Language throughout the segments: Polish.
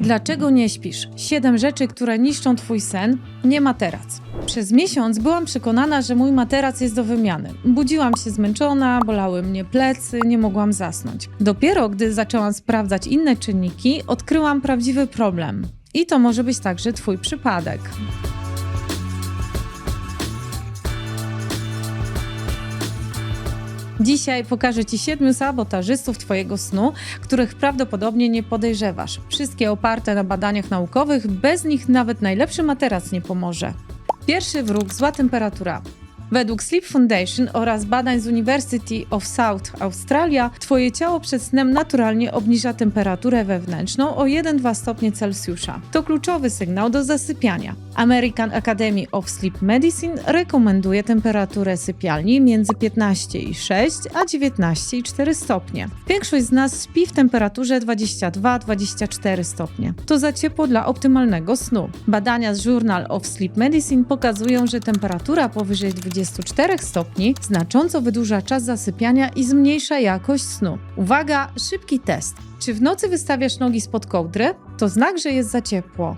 Dlaczego nie śpisz? Siedem rzeczy, które niszczą twój sen. Nie materac. Przez miesiąc byłam przekonana, że mój materac jest do wymiany. Budziłam się zmęczona, bolały mnie plecy, nie mogłam zasnąć. Dopiero gdy zaczęłam sprawdzać inne czynniki, odkryłam prawdziwy problem. I to może być także twój przypadek. Dzisiaj pokażę Ci siedmiu sabotażystów Twojego snu, których prawdopodobnie nie podejrzewasz. Wszystkie oparte na badaniach naukowych, bez nich nawet najlepszy materac nie pomoże. Pierwszy wróg zła temperatura. Według Sleep Foundation oraz badań z University of South Australia, Twoje ciało przed snem naturalnie obniża temperaturę wewnętrzną o 1-2 stopnie Celsjusza. To kluczowy sygnał do zasypiania. American Academy of Sleep Medicine rekomenduje temperaturę sypialni między 15,6 a 19,4 stopnie. Większość z nas śpi w temperaturze 22-24 stopnie. To za ciepło dla optymalnego snu. Badania z Journal of Sleep Medicine pokazują, że temperatura powyżej 24 stopni znacząco wydłuża czas zasypiania i zmniejsza jakość snu. Uwaga, szybki test. Czy w nocy wystawiasz nogi spod kołdry? To znak, że jest za ciepło.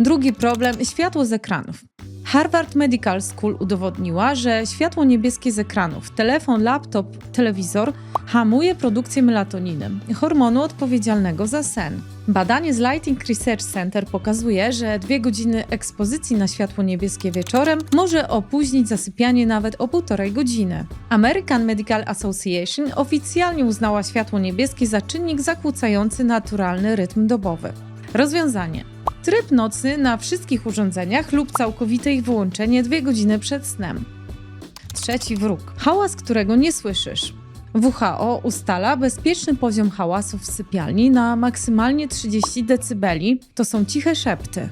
Drugi problem światło z ekranów. Harvard Medical School udowodniła, że światło niebieskie z ekranów, telefon, laptop, telewizor hamuje produkcję melatoniny, hormonu odpowiedzialnego za sen. Badanie z Lighting Research Center pokazuje, że dwie godziny ekspozycji na światło niebieskie wieczorem może opóźnić zasypianie nawet o półtorej godziny. American Medical Association oficjalnie uznała światło niebieskie za czynnik zakłócający naturalny rytm dobowy. Rozwiązanie. Tryb nocny na wszystkich urządzeniach lub całkowite ich wyłączenie dwie godziny przed snem. Trzeci wróg. Hałas, którego nie słyszysz. WHO ustala bezpieczny poziom hałasu w sypialni na maksymalnie 30 dB. To są ciche szepty.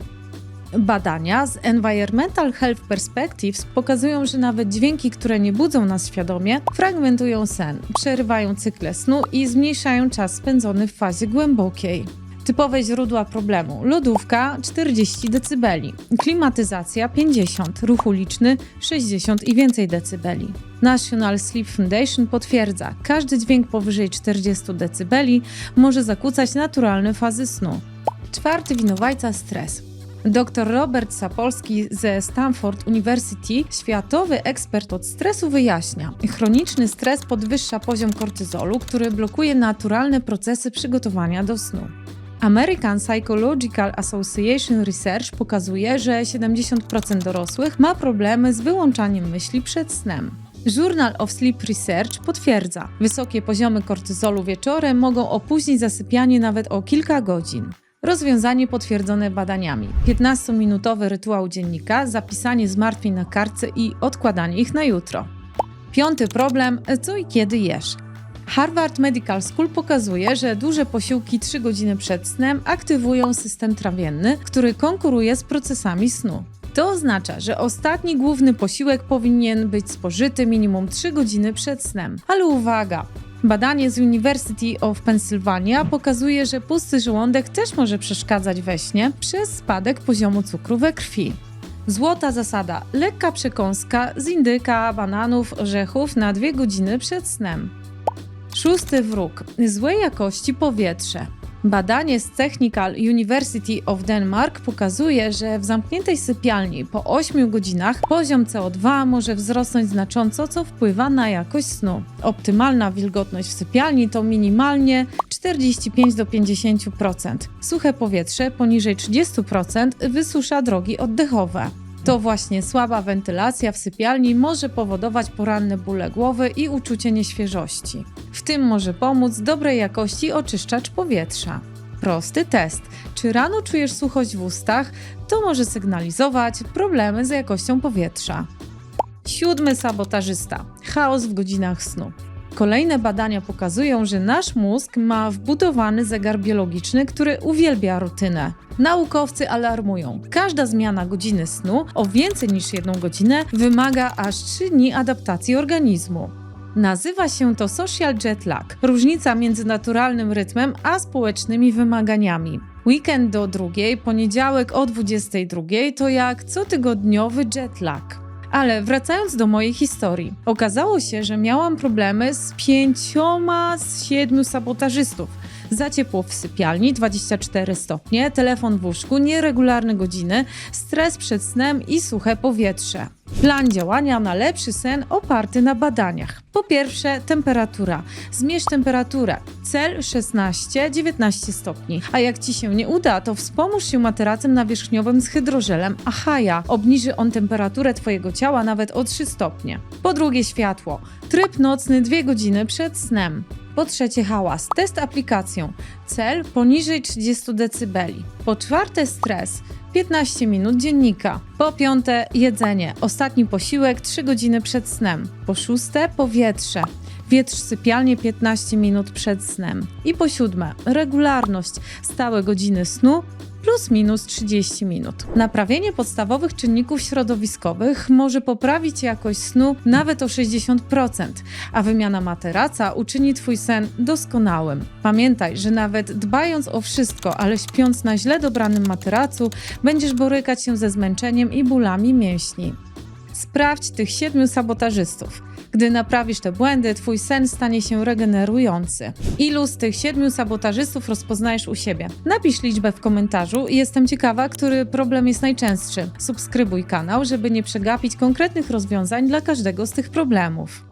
Badania z Environmental Health Perspectives pokazują, że nawet dźwięki, które nie budzą nas świadomie, fragmentują sen, przerywają cykle snu i zmniejszają czas spędzony w fazie głębokiej. Typowe źródła problemu: lodówka 40 dB, klimatyzacja 50, ruch uliczny 60 i więcej decybeli. National Sleep Foundation potwierdza, każdy dźwięk powyżej 40 dB może zakłócać naturalne fazy snu. Czwarty winowajca stres. Dr Robert Sapolski ze Stanford University, światowy ekspert od stresu, wyjaśnia: Chroniczny stres podwyższa poziom kortyzolu, który blokuje naturalne procesy przygotowania do snu. American Psychological Association Research pokazuje, że 70% dorosłych ma problemy z wyłączaniem myśli przed snem. Journal of Sleep Research potwierdza, wysokie poziomy kortyzolu wieczorem mogą opóźnić zasypianie nawet o kilka godzin. Rozwiązanie potwierdzone badaniami. 15-minutowy rytuał dziennika, zapisanie zmartwień na kartce i odkładanie ich na jutro. Piąty problem: co i kiedy jesz? Harvard Medical School pokazuje, że duże posiłki 3 godziny przed snem aktywują system trawienny, który konkuruje z procesami snu. To oznacza, że ostatni główny posiłek powinien być spożyty minimum 3 godziny przed snem. Ale uwaga! Badanie z University of Pennsylvania pokazuje, że pusty żołądek też może przeszkadzać we śnie przez spadek poziomu cukru we krwi. Złota zasada: lekka przekąska z indyka, bananów, orzechów na 2 godziny przed snem. Szósty wróg. Złej jakości powietrze. Badanie z Technical University of Denmark pokazuje, że w zamkniętej sypialni po 8 godzinach poziom CO2 może wzrosnąć znacząco, co wpływa na jakość snu. Optymalna wilgotność w sypialni to minimalnie 45 do 50%. Suche powietrze poniżej 30% wysusza drogi oddechowe. To właśnie słaba wentylacja w sypialni może powodować poranne bóle głowy i uczucie nieświeżości. W tym może pomóc dobrej jakości oczyszczacz powietrza. Prosty test. Czy rano czujesz suchość w ustach? To może sygnalizować problemy z jakością powietrza. Siódmy sabotażysta. Chaos w godzinach snu. Kolejne badania pokazują, że nasz mózg ma wbudowany zegar biologiczny, który uwielbia rutynę. Naukowcy alarmują, każda zmiana godziny snu o więcej niż jedną godzinę wymaga aż 3 dni adaptacji organizmu. Nazywa się to social jet lag, różnica między naturalnym rytmem a społecznymi wymaganiami. Weekend do drugiej, poniedziałek o 22 to jak cotygodniowy jet lag. Ale wracając do mojej historii, okazało się, że miałam problemy z pięcioma z siedmiu sabotażystów. Za ciepło w sypialni 24 stopnie, telefon w łóżku, nieregularne godziny, stres przed snem i suche powietrze. Plan działania na lepszy sen oparty na badaniach. Po pierwsze, temperatura. Zmierz temperaturę. Cel 16-19 stopni. A jak ci się nie uda, to wspomóż się materacem nawierzchniowym z hydrożelem Ahaja. Obniży on temperaturę twojego ciała nawet o 3 stopnie. Po drugie, światło. Tryb nocny 2 godziny przed snem. Po trzecie, hałas. Test aplikacją. Cel poniżej 30 dB. Po czwarte, stres. 15 minut dziennika. Po piąte, jedzenie. Ostatni posiłek 3 godziny przed snem. Po szóste, powietrze. Wietrz sypialnie 15 minut przed snem. I po siódme, regularność. Stałe godziny snu plus minus 30 minut. Naprawienie podstawowych czynników środowiskowych może poprawić jakość snu nawet o 60%, a wymiana materaca uczyni Twój sen doskonałym. Pamiętaj, że nawet dbając o wszystko, ale śpiąc na źle dobranym materacu, będziesz borykać się ze zmęczeniem i bólami mięśni. Sprawdź tych siedmiu sabotażystów. Gdy naprawisz te błędy, twój sen stanie się regenerujący. Ilu z tych siedmiu sabotażystów rozpoznajesz u siebie? Napisz liczbę w komentarzu i jestem ciekawa, który problem jest najczęstszy. Subskrybuj kanał, żeby nie przegapić konkretnych rozwiązań dla każdego z tych problemów.